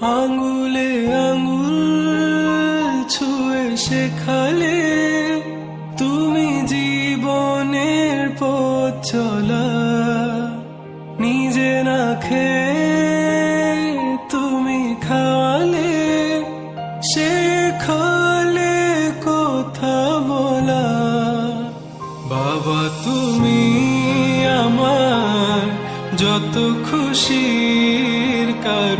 আঙ্গুলে আঙ্গুল ছুঁয়ে শেখালে তুমি জীবনের পথ চলা। নিজে না তুমি খাওয়ালে, শেখালে কথা বলা। বাবা তুমি আমার যত খুশির কারণ।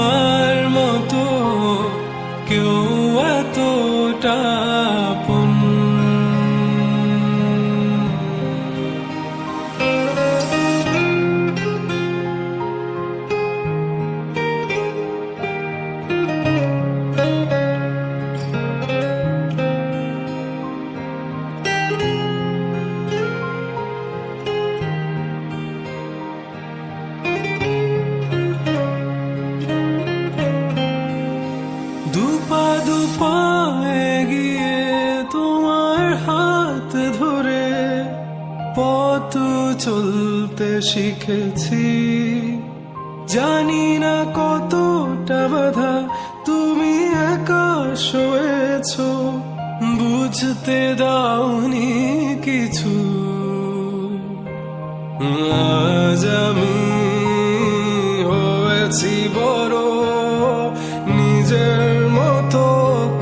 পথ চলতে শিখেছি। জানি না কতটা বাধা, তুমি একা শোয়েছ বুঝতে দাওনি কিছু। আজ আমি হয়েছি বড়, নিজের মতো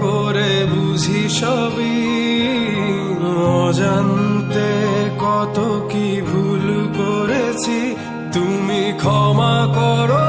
করে বুঝি সবই। তুমি ক্ষমা করো।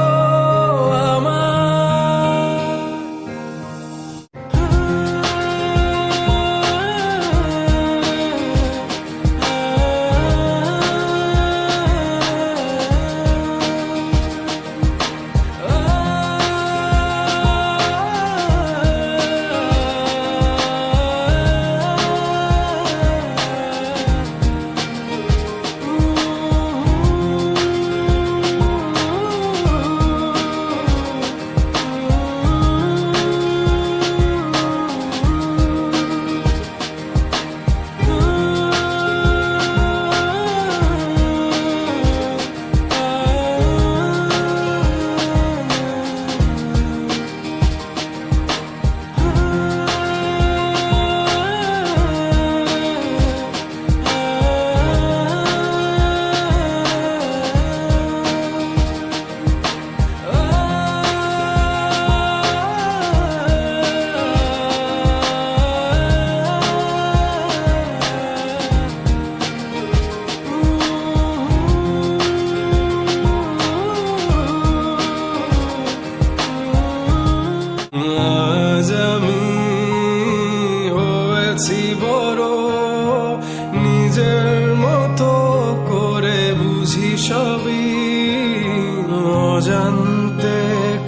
সবই অজান্তে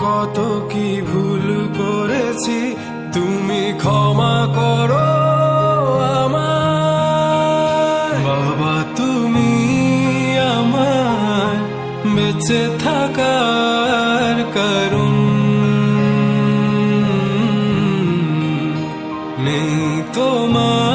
কত কি ভুল করেছি, তুমি ক্ষমা করো আমার বাবা, তুমি আমার বেঁচে থাকার কারণ। নেই তোমার